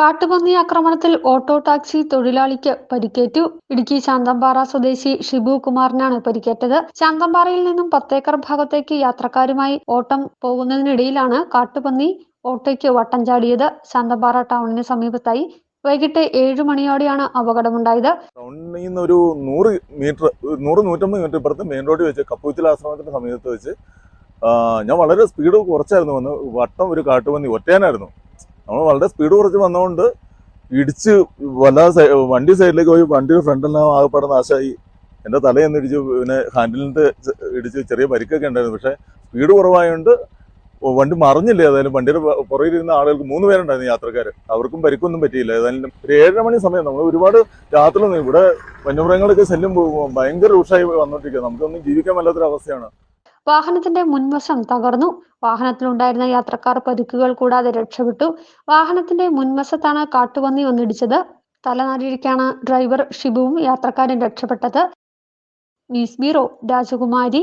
കാട്ടുപന്നി ആക്രമണത്തിൽ auto taxi തൊഴിലാളിക്ക് പരിക്കേറ്റു. ഇടുക്കി ശാന്തമ്പാറ സ്വദേശി ഷിബു കുമാറിനാണ് പരിക്കേറ്റത്. ശാന്തമ്പാറയിൽ നിന്നും പത്തേക്കർ ഭാഗത്തേക്ക് യാത്രക്കാരുമായി ഓട്ടം പോകുന്നതിനിടയിലാണ് കാട്ടുപന്നി ഓട്ടോയ്ക്ക് വട്ടം ചാടിയത്. ശാന്തമ്പാറ ടൗണിന് സമീപത്തായി വൈകിട്ട് ഏഴു മണിയോടെയാണ് അപകടമുണ്ടായത്. ടൗണിൽ നിന്ന് ഒരു നൂറ് മീറ്റർ നൂറ് നൂറ്റമ്പത് മീറ്റർ ഇപ്പുറത്ത് മെയിൻ റോഡിൽ വെച്ച് കപ്പൂച്ചിൽ ആശ്രമത്തിന്റെ സമീപത്ത് വെച്ച് ഞാൻ വളരെ സ്പീഡ് കുറച്ചായിരുന്നു വന്ന് വട്ടം ഒരു കാട്ടുപന്നി ഒറ്റയാനായിരുന്നു. നമ്മൾ വളരെ സ്പീഡ് കുറച്ച് വന്നതുകൊണ്ട് ഇടിച്ച് വല്ലാതെ വണ്ടി സൈഡിലേക്ക് പോയി വണ്ടിയുടെ ഫ്രണ്ടെല്ലാം ആകെപ്പാടെ നാശമായി എന്റെ തലയെന്ന് ഇടിച്ച് പിന്നെ ഹാൻഡിലിന്റെ ഇടിച്ച് ചെറിയ പരിക്കൊക്കെ ഉണ്ടായിരുന്നു. പക്ഷേ സ്പീഡ് കുറവായതുകൊണ്ട് വണ്ടി മറിഞ്ഞില്ല ഏതായാലും. വണ്ടിയുടെ പുറകിലിരുന്ന ആളുകൾക്ക് മൂന്ന് പേരുണ്ടായിരുന്നു യാത്രക്കാർ അവർക്കും പരിക്കൊന്നും പറ്റിയില്ല. ഏതായാലും ഒരു ഏഴര മണി സമയം നമ്മൾ ഒരുപാട് രാത്രി ഇവിടെ വന്യമൃഗങ്ങളൊക്കെ ശല്യം ഭയങ്കര രൂക്ഷമായി വന്നോണ്ടിരിക്കുക നമുക്കൊന്നും ജീവിക്കാൻ മേലാത്തൊരവസ്ഥയാണ് വാഹനത്തിന്റെ മുൻവശം തകർന്നു. വാഹനത്തിലുണ്ടായിരുന്ന യാത്രക്കാർ പരുക്കുകൾ കൂടാതെ രക്ഷപ്പെട്ടു. വാഹനത്തിന്റെ മുൻവശത്താണ് കാട്ടുപന്നി വന്നിടിച്ചത് തലനാരിഴയ്ക്കാണ് ഡ്രൈവർ ഷിബുവും യാത്രക്കാരും രക്ഷപ്പെട്ടത്. ന്യൂസ് ബ്യൂറോ രാജകുമാരി.